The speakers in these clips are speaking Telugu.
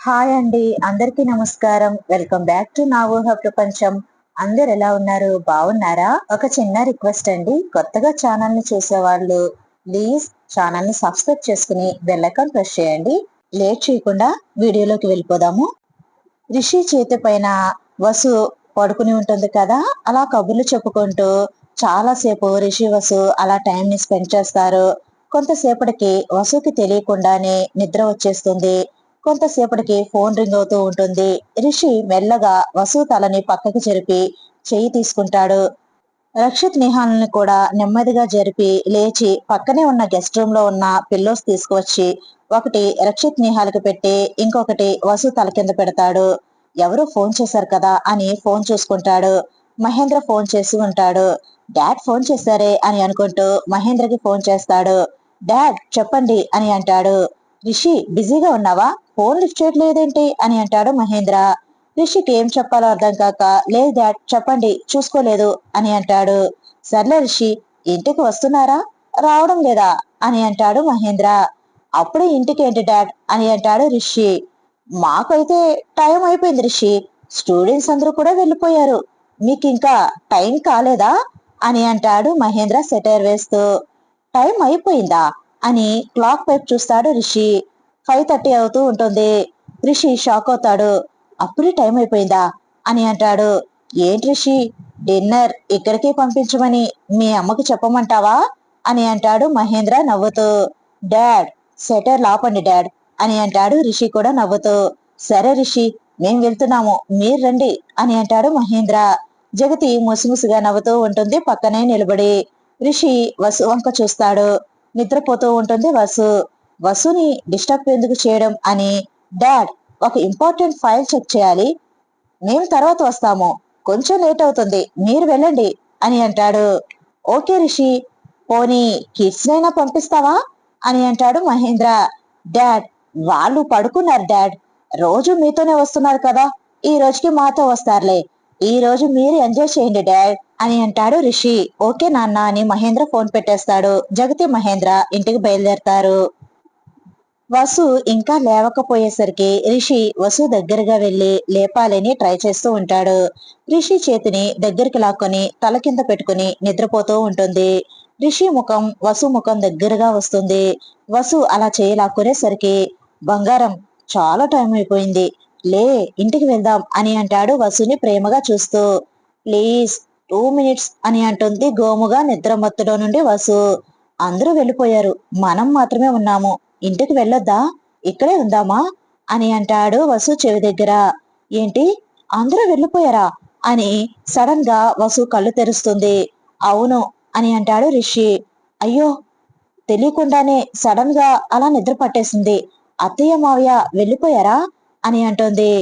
హాయ్ అండి అందరికీ నమస్కారం. వెల్కమ్ బ్యాక్ టు నా ఊహ ప్రపంచం. అందరు ఎలా ఉన్నారు? బాగున్నారా? ఒక చిన్న రిక్వెస్ట్ అండి. కొత్తగా ఛానల్ని చూసేవాళ్ళు ప్లీజ్ ఛానల్ని సబ్స్క్రైబ్ చేసుకుని బెల్ ప్రెస్ చేయండి. లేట్ చేయకుండా వీడియోలోకి వెళ్ళిపోదాము. రిషి చేతి పైన వసు పడుకుని ఉంటుంది కదా అలా కబుర్లు చెప్పుకుంటూ చాలాసేపు రిషి వసు అలా టైంని స్పెండ్ చేస్తారు. కొంతసేపటికి వసుకి తెలియకుండానే నిద్ర వచ్చేస్తుంది. కొంతసేపటికి ఫోన్ రింగ్ అవుతూ ఉంటుంది. రిషి మెల్లగా వసు తలని పక్కకి జరిపి చేయి తీసుకుంటాడు. రక్షిత్ నిహాల్ని కూడా నెమ్మదిగా జరిపి లేచి పక్కనే ఉన్న గెస్ట్ రూమ్లో ఉన్న పిల్లోస్ తీసుకువచ్చి ఒకటి రక్షిత్ నిహాల్కి పెట్టి ఇంకొకటి వసు తల కింద పెడతాడు. ఎవరు ఫోన్ చేశారు కదా అని ఫోన్ చూసుకుంటాడు. మహేంద్ర ఫోన్ చేసి ఉంటాడు. డాడ్ ఫోన్ చేశారే అని అనుకుంటూ మహేంద్రకి ఫోన్ చేస్తాడు. డాడ్ చెప్పండి అని అంటాడు. రిషి బిజీగా ఉన్నావా? ఫోన్ లిఫ్ట్ చేయట్లేదేంటి అని అంటాడు మహేంద్ర. రిషికి ఏం చెప్పాలో అర్థం కాక లేదు డాడ్ చెప్పండి చూసుకోలేదు అని అంటాడు. సర్లే రిషి ఇంటికి వస్తున్నారా? రావడం లేదా? అని అంటాడు మహేంద్ర. అప్పుడు ఇంటికి ఏంటి డాడ్? అని అంటాడు రిషి. మాకైతే టైం అయిపోయింది రిషి. స్టూడెంట్స్ అందరూ కూడా వెళ్ళిపోయారు. మీకు ఇంకా టైం కాలేదా? అని అంటాడు మహేంద్ర సెటైర్ వేస్తూ. టైం అయిపోయిందా? అని క్లాక్ వైపు చూస్తాడు రిషి. ఫైవ్ థర్టీ అవుతూ ఉంటుంది. రిషి షాక్ అవుతాడు. అప్పుడే టైం అయిపోయిందా? అని అంటాడు. ఏంటి రిషి? డిన్నర్ ఇక్కడికే పంపించమని మీ అమ్మకి చెప్పమంటావా? అని అంటాడు మహేంద్ర నవ్వుతూ. డాడ్ సెటర్ లాపండి డాడ్ అని అంటాడు రిషి కూడా నవ్వుతూ. సరే రిషి మేం వెళ్తున్నాము. మీరు రండి అని అంటాడు మహేంద్ర. జగతి ముసిముసిగా నవ్వుతూ ఉంటుంది. పక్కనే నిలబడి రిషి వసు వంక చూస్తాడు. నిద్రపోతూ ఉంటుంది. వసు వసుని డిస్టర్బ్ ఎందుకు చేయడం అని డాడ్ ఒక ఇంపార్టెంట్ ఫైల్ చెక్ చేయాలి. మేము తర్వాత వస్తాము. కొంచెం లేట్ అవుతుంది. మీరు వెళ్ళండి అని అంటాడు. ఓకే రిషి పోనీ కిడ్స్ నైనా పంపిస్తావా? అని అంటాడు మహేంద్ర. డాడ్ వాళ్ళు పడుకున్నారు డాడ్. రోజు మీతోనే వస్తున్నారు కదా. ఈ రోజుకి మాతో వస్తారులే. ఈ రోజు మీరు ఎంజాయ్ చేయండి డాడ్. అని అంటాడు రిషి. ఓకే నాన్న అని మహేంద్ర ఫోన్ పెట్టేస్తాడు. జగతి మహేంద్ర ఇంటికి బయలుదేరతారు. వసు ఇంకా లేవకపోయేసరికి రిషి వసు దగ్గరగా వెళ్ళి లేపాలని ట్రై చేస్తూ ఉంటాడు. రిషి చేతిని దగ్గరికి లాక్కొని తల కింద పెట్టుకుని నిద్రపోతూ ఉంటుంది. రిషి ముఖం వసు ముఖం దగ్గరగా వస్తుంది. వసు అలా చేయలాక్కునేసరికి బంగారం చాలా టైం అయిపోయింది. లే ఇంటికి వెళ్దాం అని అంటాడు వసుని ప్రేమగా చూస్తూ. ప్లీజ్ టూ మినిట్స్ అని అంటుంది గోముగా నిద్రమత్తులో నుండి వసు. అందరూ వెళ్ళిపోయారు. మనం మాత్రమే ఉన్నాము. ఇంటికి వెళ్ళొద్దా? ఇక్కడే ఉందామా? అని అంటాడు వసు చెవి దగ్గర. ఏంటి? అందరూ వెళ్ళిపోయారా? అని సడన్గా వసు కళ్ళు తెరుస్తుంది. అవును అని అంటాడు రిషి. అయ్యో! తెలియకుండానే సడన్గా అలా నిద్ర పట్టేసింది. అత్తయ్య మావయ్య వెళ్ళిపోయారా? అని అంటుంది.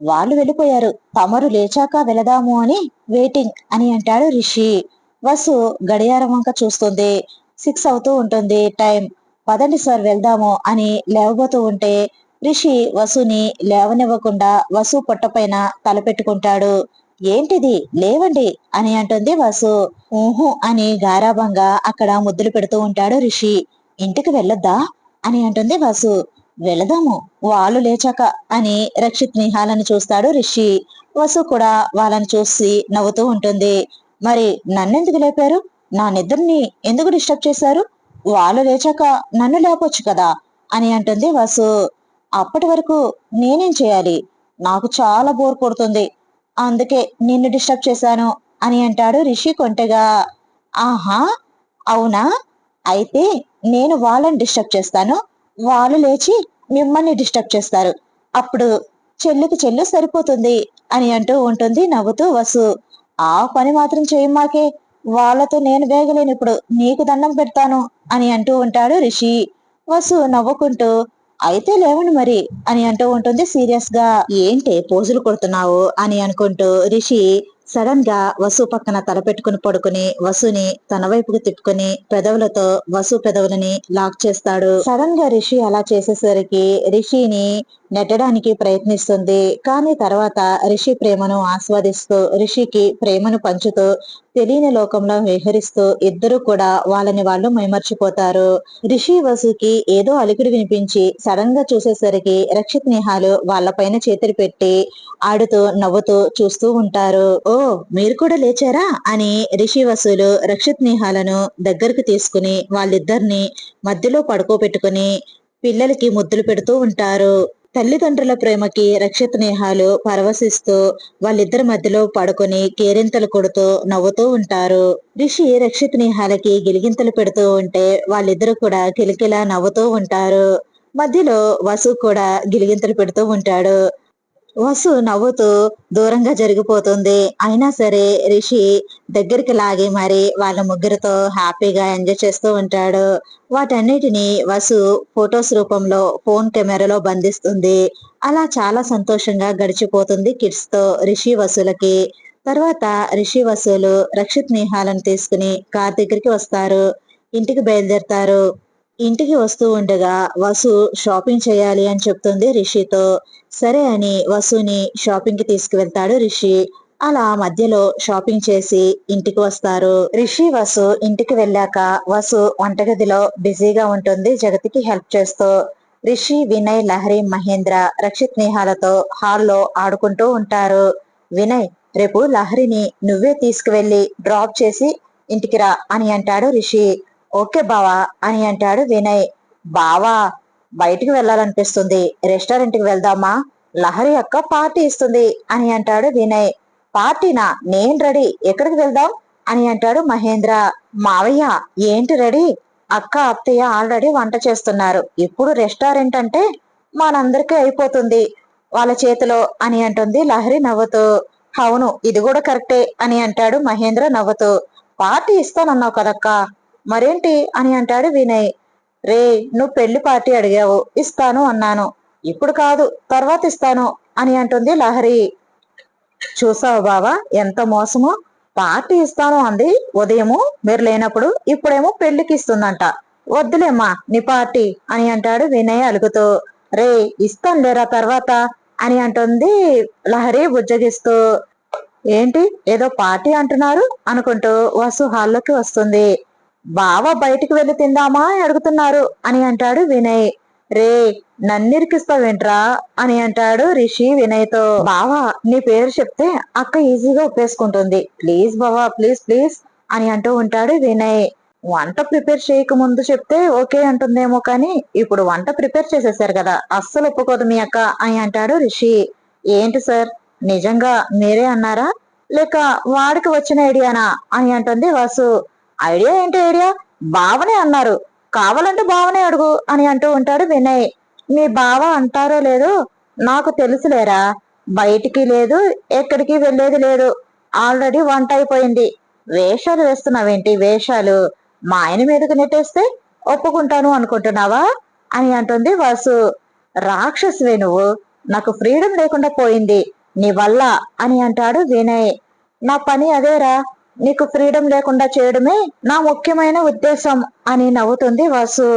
వాళ్ళు వెళ్ళిపోయారు. తమరు లేచాక వెళదాము అని వెయిటింగ్ అని అంటాడు రిషి. వసు గడియారం వంక చూస్తుంది. సిక్స్ అవుతూ ఉంటుంది. టైం పదండి సార్ వెళ్దాము అని లేవబోతూ ఉంటే రిషి వసుని లేవనివ్వకుండా వసు పొట్టపైన తలపెట్టుకుంటాడు ఏంటిది? లేవండి అని అంటుంది వసు. ఊహు అని గారాభంగా అక్కడ ముద్దులు పెడుతూ ఉంటాడు రిషి. ఇంటికి వెళ్ళొద్దా? అని అంటుంది వసు. వెళదాము. వాళ్ళు లేచాక అని రక్షిత్ నిహాలను చూస్తాడు రిషి. వసు కూడా వాళ్ళని చూసి నవ్వుతూ ఉంటుంది. మరి నన్నెందుకు లేపారు? నా నిద్రని ఎందుకు డిస్టర్బ్ చేశారు? వాళ్ళు లేచాక నన్ను లేపొచ్చు కదా అని అంటుంది వసు. అప్పటి వరకు నేనేం చేయాలి? నాకు చాలా బోర్ కొడుతుంది. అందుకే నిన్ను డిస్టర్బ్ చేశాను అని అంటాడు రిషి కొంటెగా. ఆహా! అవునా? అయితే నేను వాళ్ళని డిస్టర్బ్ చేస్తాను. వాళ్ళు లేచి మిమ్మల్ని డిస్టర్బ్ చేస్తారు. అప్పుడు చెల్లుకి చెల్లు సరిపోతుంది అని అంటూ ఉంటుంది నవ్వుతూ వసు. ఆ పని మాత్రం చేయమాకే వాళ్ళతో నేను వేగలేను ఇప్పుడు నీకు దండం పెడతాను అని అంటూ ఉంటాడు రిషి. వసు నవ్వుకుంటూ అయితే లేవండి మరి అని అంటూ ఉంటుంది సీరియస్గా ఏంటి పోజులు కొడుతున్నావు అని అనుకుంటూ రిషి సడన్గా వసు పక్కన తలపెట్టుకుని పడుకుని వసుని తన వైపుకు తిప్పుకుని పెదవులతో వసు పెదవులని లాక్ చేస్తాడు. సడన్గా రిషి అలా చేసేసరికి రిషిని నెట్టడానికి ప్రయత్నిస్తుంది. కానీ తర్వాత రిషి ప్రేమను ఆస్వాదిస్తూ రిషికి ప్రేమను పంచుతూ తెలియని లోకంలో విహరిస్తూ ఇద్దరు కూడా వాళ్ళని వాళ్ళు మైమర్చిపోతారు. రిషి వసుకి ఏదో అలికిడి వినిపించి సడన్గా చూసేసరికి రక్షిత్ నేహాలు వాళ్ళపైన చేతులు పెట్టి ఆడుతూ నవ్వుతూ చూస్తూ ఉంటారు. ఓ మీరు కూడా లేచారా? అని రిషి వసులు రక్షిత్ నేహాలను దగ్గరకు తీసుకుని వాళ్ళిద్దరిని మధ్యలో పడుకోబెట్టుకుని పిల్లలకి ముద్దులు పెడుతూ ఉంటారు. తల్లిదండ్రుల ప్రేమకి రక్షిత నేహాలు పరవశిస్తూ వాళ్ళిద్దరి మధ్యలో పడుకొని కేరింతలు కొడుతూ నవ్వుతూ ఉంటారు. రిషి రక్షిత నేహాలకి గిలిగింతలు పెడుతూ ఉంటే వాళ్ళిద్దరు కూడా కిలకిలా నవ్వుతూ ఉంటారు. మధ్యలో వసు కూడా గిలిగింతలు పెడుతూ ఉంటాడు. వసు నవ్వుతూ దూరంగా జరిగిపోతుంది. అయినా సరే రిషి దగ్గరికి లాగి మరి వాళ్ళ ముగ్గురితో హ్యాపీగా ఎంజాయ్ చేస్తూ ఉంటాడు. వాటన్నిటిని వసు ఫొటోస్ రూపంలో ఫోన్ కెమెరాలో బంధిస్తుంది. అలా చాలా సంతోషంగా గడిచిపోతుంది కిడ్స్తో రిషి వసులకి. తర్వాత రిషి వసులు రక్షిత్ నేహాలను తీసుకుని కార్ దగ్గరికి వస్తారు. ఇంటికి బయలుదేరతారు. ఇంటికి వస్తూ ఉండగా వసు షాపింగ్ చేయాలి అని చెప్తుంది రిషితో. సరే అని వసుని షాపింగ్కి తీసుకువెళ్తాడు రిషి. అలా మధ్యలో షాపింగ్ చేసి ఇంటికి వస్తారు. రిషి వసు ఇంటికి వెళ్ళాక వసు వంటగదిలో బిజీగా ఉంటుంది జగతికి హెల్ప్ చేస్తూ. రిషి వినయ్ లహరి మహేంద్ర రక్షిత్ నేహాలతో హాల్లో ఆడుకుంటూ ఉంటారు. వినయ్ రేపు లహరిని నువ్వే తీసుకువెళ్ళి డ్రాప్ చేసి ఇంటికి రా అని అంటాడు రిషి. ఓకే బావా అని అంటాడు వినయ్. బావా బయటికి వెళ్ళాలనిపిస్తుంది. రెస్టారెంట్కి వెళ్దామా? లహరి అక్క పార్టీ ఇస్తుంది అని అంటాడు వినయ్. పార్టీనా? నేను రెడీ. ఎక్కడికి వెళ్దాం? అని అంటాడు మహేంద్ర. మావయ్య ఏంటి రెడీ? అక్క అత్తయ్య ఆల్రెడీ వంట చేస్తున్నారు. ఇప్పుడు రెస్టారెంట్ అంటే మనందరికీ అయిపోతుంది. వాళ్ళ చేతిలో అని అంటుంది లహరి నవ్వుతూ. అవును ఇది కూడా కరెక్టే అని అంటాడు మహేంద్ర నవ్వుతూ. పార్టీ ఇస్తానన్నావు కదక్కా? మరేంటి అని అంటాడు వినయ్. రే నువ్వు పెళ్ళి పార్టీ అడిగావు ఇస్తాను అన్నాను. ఇప్పుడు కాదు తర్వాత ఇస్తాను అని అంటుంది లహరి. చూసావు బావా ఎంత మోసమో? పార్టీ ఇస్తాను అంది ఉదయము. మీరు లేనప్పుడు ఇప్పుడేమో పెళ్ళికి ఇస్తుందంట. వద్దులేమ్మా నీ పార్టీ అని అంటాడు వినయ్ అలుగుతూ. రే ఇస్తాను లేరా తర్వాత అని అంటుంది లహరి బుజ్జగిస్తూ. ఏంటి ఏదో పార్టీ అంటున్నారు అనుకుంటూ వసు హాల్లోకి వస్తుంది. బావ బయటికి వెళ్ళి తిందామా అని అడుగుతున్నారు అని అంటాడు వినయ్. రే నన్నిరికిస్తావేంట్రా అని అంటాడు రిషి వినయ్తో బావా నీ పేరు చెప్తే అక్క ఈజీగా ఒప్పేసుకుంటుంది. ప్లీజ్ బావా ప్లీజ్ ప్లీజ్ అని అంటూ ఉంటాడు వినయ్. వంట ప్రిపేర్ చేయక ముందు చెప్తే ఓకే అంటుందేమో కానీ ఇప్పుడు వంట ప్రిపేర్ చేసేసారు కదా అస్సలు ఒప్పుకోదు మీ అక్క అని అంటాడు రిషి. ఏంటి సార్ నిజంగా మీరే అన్నారా? లేక వాడికి వచ్చిన ఐడియానా అని అంటుంది వాసు. ఐడియా ఏంటి ఐడియా? బావనే అన్నారు. కావాలంటే బావనే అడుగు అని అంటూ ఉంటాడు వినయ్. మీ బావ అంటారో లేదో నాకు తెలుసులేరా? బయటికి లేదు ఎక్కడికి వెళ్ళేది లేదు. ఆల్రెడీ వంట అయిపోయింది. వేషాలు వేస్తున్నావేంటి? వేషాలు మా ఆయన మీదకి నెట్టేస్తే ఒప్పుకుంటాను అనుకుంటున్నావా? అని అంటుంది వాసు. రాక్షసువే నువ్వు. నాకు ఫ్రీడమ్ లేకుండా పోయింది. నీ వల్ల అని అంటాడు వినయ్. నా పని అదేరా. నీకు ఫ్రీడమ్ లేకుండా చేయడమే నా ముఖ్యమైన ఉద్దేశం అని నవ్వుతుంది వాసు.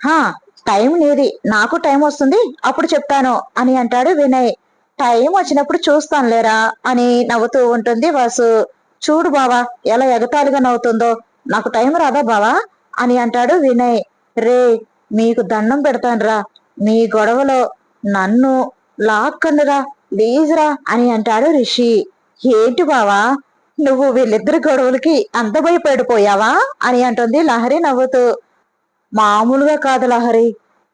హా టైం నీది. నాకు టైం వస్తుంది. అప్పుడు చెప్తాను అని అంటాడు వినయ్. టైం వచ్చినప్పుడు చూస్తాను లేరా అని నవ్వుతూ ఉంటుంది వాసు. చూడు బావా ఎలా ఎగతాళిగా నవ్వుతుందో. నాకు టైం రాదా బావా? అని అంటాడు వినయ్. రే మీకు దండం పెడతానురా. మీ గొడవలో నన్ను లాక్కనురా ప్లీజ్ రా అని అంటాడు రిషి. ఏంటి బావా? నువ్వు వీళ్ళిద్దరి గొడవలకి అంత భయపడిపోయావా అని అంటుంది లహరి నవ్వుతూ. మామూలుగా కాదు లహరి.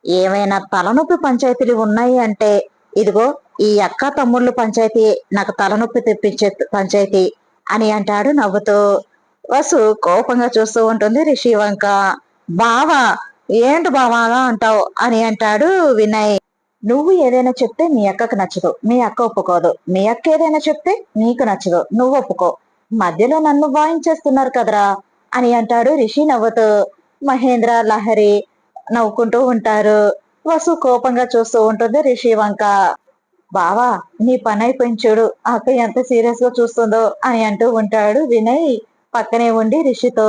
ఏమైనా తలనొప్పి పంచాయతీలు ఉన్నాయి అంటే ఇదిగో ఈ అక్క తమ్ముళ్ళు పంచాయతీ నాకు తలనొప్పి తెప్పించే పంచాయతీ అని అంటాడు నవ్వుతూ. వసు కోపంగా చూస్తూ ఉంటుంది రిషి వంక బావా ఏంటి బావా అలా అంటావు? అని అంటాడు వినయ్. నువ్వు ఏదైనా చెప్తే మీ అక్కకు నచ్చదు. మీ అక్క ఒప్పుకోదు. మీ అక్క ఏదైనా చెప్తే నీకు నచ్చదు. నువ్వు ఒప్పుకో. మధ్యలో నన్ను వాయించేస్తున్నారు కదరా అని అంటాడు రిషి నవ్వుతూ. మహేంద్ర లహరి నవ్వుకుంటూ ఉంటారు. వసు కోపంగా చూస్తూ ఉంటుంది రిషి వంక. బావా నీ పని అయిపోయింది చూడు అక్క ఎంత సీరియస్గా చూస్తుందో అని అంటూ ఉంటాడు వినయ్ పక్కనే ఉండి రిషితో.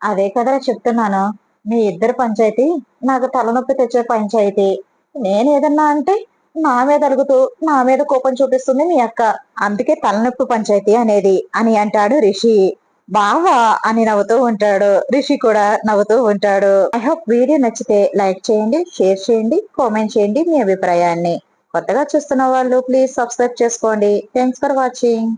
అదే కదరా చెప్తున్నాను మీ ఇద్దరు పంచాయతీ నాకు తలనొప్పి తెచ్చే పంచాయతీ. నేను ఏదన్నా అంటే నా మీద అలుగుతూ నా మీద కోపం చూపిస్తుంది మీ అక్క. అందుకే తలనొప్పి పంచాయతీ అనేది అని అంటాడు రిషి. బావా అని నవ్వుతూ ఉంటాడు. రిషి కూడా నవ్వుతూ ఉంటాడు. ఐ హోప్ వీడియో నచ్చితే లైక్ చేయండి షేర్ చేయండి కామెంట్ చేయండి మీ అభిప్రాయాన్ని. కొత్తగా చూస్తున్న వాళ్ళు ప్లీజ్ సబ్స్క్రైబ్ చేసుకోండి. Thanks for watching